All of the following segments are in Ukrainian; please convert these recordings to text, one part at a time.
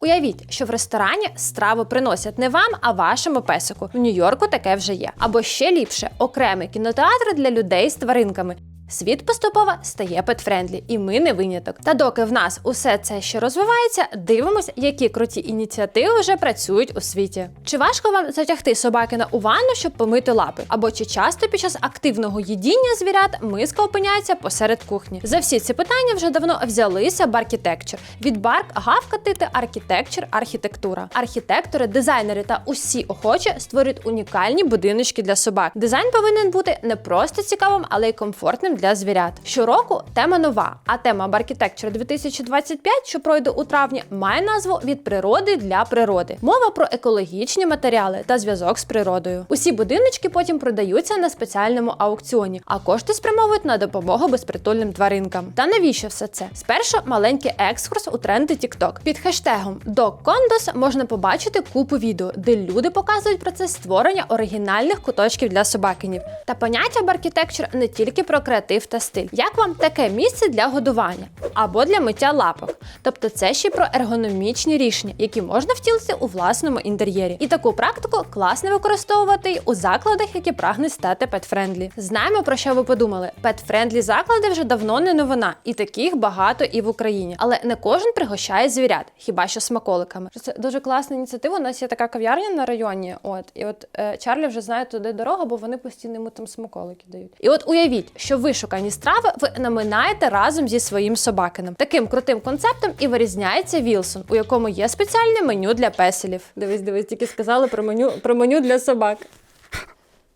Уявіть, що в ресторані страву приносять не вам, а вашому песику. В Нью-Йорку таке вже є. Або ще ліпше окремий кінотеатр для людей з тваринками. Світ поступово стає петфрендлі, і ми не виняток. Та доки в нас усе це ще розвивається, дивимося, які круті ініціативи вже працюють у світі. Чи важко вам затягти собакина у ванну, щоб помити лапи? Або чи часто під час активного їдіння звірят миска опиняється посеред кухні? За всі ці питання вже давно взялися баркітекчер. Від барк гавкатити архітектчер, архітектура. Архітектори, дизайнери та усі охочі створюють унікальні будиночки для собак. Дизайн повинен бути не просто цікавим, але й комфортним для звірят. Щороку тема нова, а тема Barkitecture 2025, що пройде у травні, має назву від природи для природи. Мова про екологічні матеріали та зв'язок з природою. Усі будиночки потім продаються на спеціальному аукціоні, а кошти спрямовують на допомогу безпритульним тваринкам. Та навіщо все це? Спершу маленький екскурс у тренди TikTok. Під хештегом DogCondos можна побачити купу відео, де люди показують процес створення оригінальних куточків для собакинів. Та поняття Barkitecture не тільки про креатив та стиль. Як вам таке місце для годування або для миття лапок? Тобто це ще про ергономічні рішення, які можна втілити у власному інтер'єрі. І таку практику класно використовувати й у закладах, які прагнуть стати петфрендлі. Знаємо про що ви подумали. Петфрендлі заклади вже давно не новина, і таких багато і в Україні. Але не кожен пригощає звірят, хіба що смаколиками. Це дуже класна ініціатива. У нас є така кав'ярня на районі. От і от е, Чарлі вже знає туди дорогу, бо вони постійно йому там смаколики дають. І от уявіть, що вишукані страви ви наминаєте разом зі своїм собакином. Таким крутим концептом і вирізняється Вілсон, у якому є спеціальне меню для песелів. Дивись, дивись, тільки сказали про меню про меню для собак.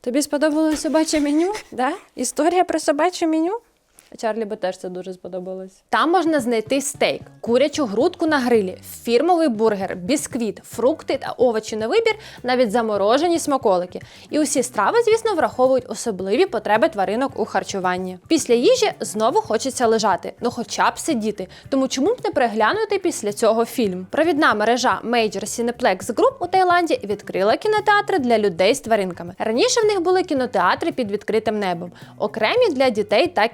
Тобі сподобалось собаче меню? Да? Історія про собаче меню? Чарлі би теж це дуже сподобалось. Там можна знайти стейк, курячу грудку на грилі, фірмовий бургер, бісквіт, фрукти та овочі на вибір, навіть заморожені смаколики. І усі страви, звісно, враховують особливі потреби тваринок у харчуванні. Після їжі знову хочеться лежати, ну хоча б сидіти. Тому чому б не переглянути після цього фільм? Провідна мережа Major Cineplex Group у Таїланді відкрила кінотеатри для людей з тваринками. Раніше в них були кінотеатри під відкритим небом, окремі для дітей та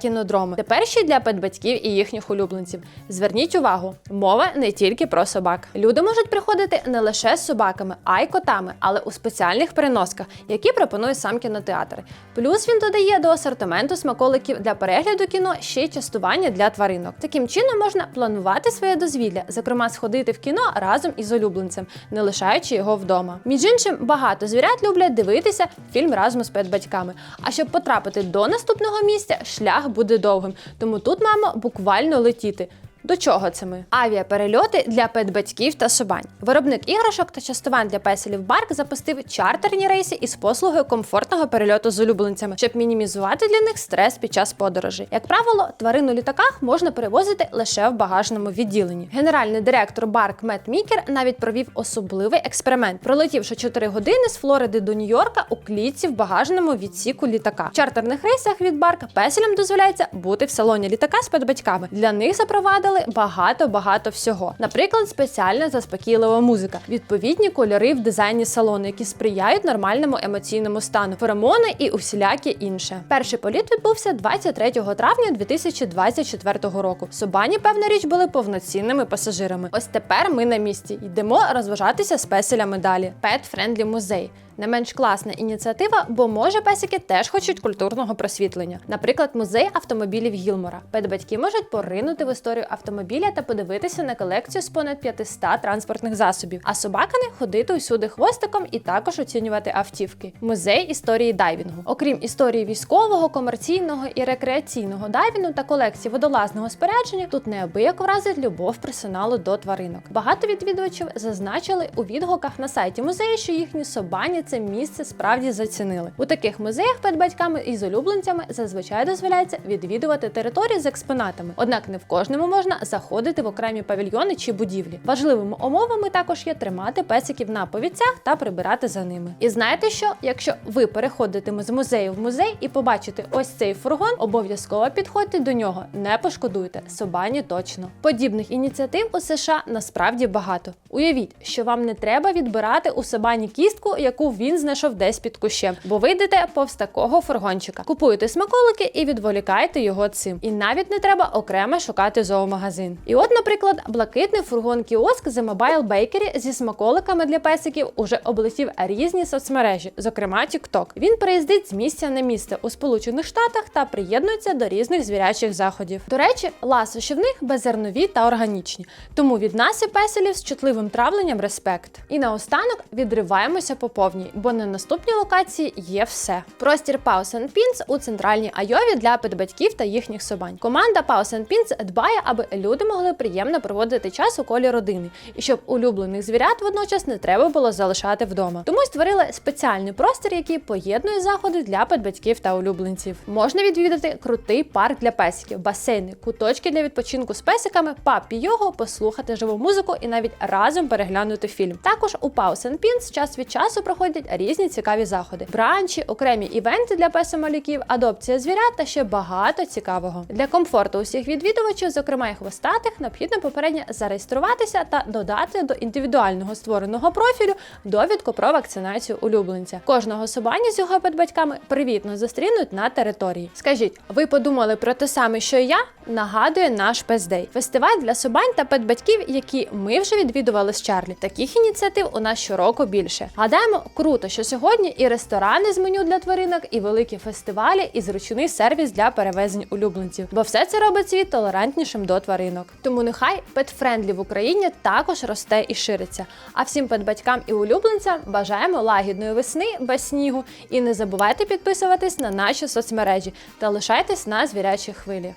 кінодроми. Тепер ще для педбатьків і їхніх улюбленців. Зверніть увагу, мова не тільки про собак. Люди можуть приходити не лише з собаками, а й котами, але у спеціальних переносках, які пропонує сам кінотеатр. Плюс він додає до асортименту смаколиків для перегляду кіно ще й частування для тваринок. Таким чином можна планувати своє дозвілля, зокрема, сходити в кіно разом із улюбленцем, не лишаючи його вдома. Між іншим, багато звірят люблять дивитися фільм разом з педбатьками. А щоб потрапити до наступного місця, шлях буде довгим. Тому тут маємо буквально летіти. До чого це ми? Авіаперельоти для педбатьків та собань. Виробник іграшок та частувань для песелів Барк запустив чартерні рейси із послугою комфортного перельоту з улюбленцями, щоб мінімізувати для них стрес під час подорожей. Як правило, тварин у літаках можна перевозити лише в багажному відділенні. Генеральний директор Барк Мет Мікер навіть провів особливий експеримент, пролетівши 4 години з Флориди до Нью-Йорка у клітці в багажному відсіку літака. В чартерних рейсах від Барк песелям дозволяється бути в салоні літака з педбатьками. Для них запровадили багато-багато всього. Наприклад, спеціальна заспокійлива музика, відповідні кольори в дизайні салону, які сприяють нормальному емоційному стану, феромони і усіляке інше. Перший політ відбувся 23 травня 2024 року. Собані, певна річ, були повноцінними пасажирами. Ось тепер ми на місці йдемо розважатися з песелями далі. Pet Friendly музей. Не менш класна ініціатива, бо може песики теж хочуть культурного просвітлення. Наприклад, музей автомобілів Гілмора. Педбатьки можуть поринути в історію автомобіля та подивитися на колекцію з понад 500 транспортних засобів, а собакани ходити усюди хвостиком і також оцінювати автівки. Музей історії дайвінгу. Окрім історії військового, комерційного і рекреаційного дайвінгу та колекції водолазного спорядження, тут неабияк вразить любов персоналу до тваринок. Багато відвідувачів зазначили у відгуках на сайті музею, що їхні собані це місце справді зацінили. У таких музеях перед батьками і з улюбленцями зазвичай дозволяється відвідувати території з експонатами. Однак не в кожному можна заходити в окремі павільйони чи будівлі. Важливими умовами також є тримати песиків на повідцях та прибирати за ними. І знаєте що? Якщо ви переходитиме з музею в музей і побачите ось цей фургон, обов'язково підходьте до нього, не пошкодуйте. Собані точно. Подібних ініціатив у США насправді багато. Уявіть, що вам не треба відбирати у собані кістку, яку він знайшов десь під кущем, бо ви йдете повз такого фургончика. Купуєте смаколики і відволікаєте його цим. І навіть не треба окремо шукати зоомагазин. І от, наприклад, блакитний фургон кіоск The Mobile Bakery зі смаколиками для песиків уже облетів різні соцмережі, зокрема TikTok. Він переїздить з місця на місце у Сполучених Штатах та приєднується до різних звірячих заходів. До речі, ласощі в них беззернові та органічні, тому від нас і песелів з чутливим травленням респект. І наостанок відриваємося по повній, бо на наступній локації є все. Простір Paws and Pins у центральній Айові для педбатьків та їхніх собань. Команда Paws and Pins дбає, аби люди могли приємно проводити час у колі родини, і щоб улюблених звірят водночас не треба було залишати вдома. Тому створили спеціальний простір, який поєднує заходи для педбатьків та улюбленців. Можна відвідати крутий парк для песиків, басейни, куточки для відпочинку з песиками, папі його, послухати живу музику і навіть разом переглянути фільм. Також у Paws and Pins час від часу проходять різні цікаві заходи: бранчі, окремі івенти для песомалюків, адопція звірят та ще багато цікавого. Для комфорту усіх відвідувачів, зокрема і хвостатих, необхідно попередньо зареєструватися та додати до індивідуального створеного профілю довідку про вакцинацію улюбленця. Кожного собані з його педбатьками привітно зустрінуть на території. Скажіть, ви подумали про те саме, що і я? Нагадує наш Пездей фестиваль для собань та педбатьків, які ми вже відвідували з Чарлі. Таких ініціатив у нас щороку більше. Гадаємо, круто, що сьогодні і ресторани з меню для тваринок, і великі фестивалі, і зручний сервіс для перевезень улюбленців. Бо все це робить світ толерантнішим до тваринок. Тому нехай петфрендлі в Україні також росте і шириться. А всім педбатькам і улюбленцям бажаємо лагідної весни без снігу. І не забувайте підписуватись на наші соцмережі та лишайтесь на звірячій хвилі.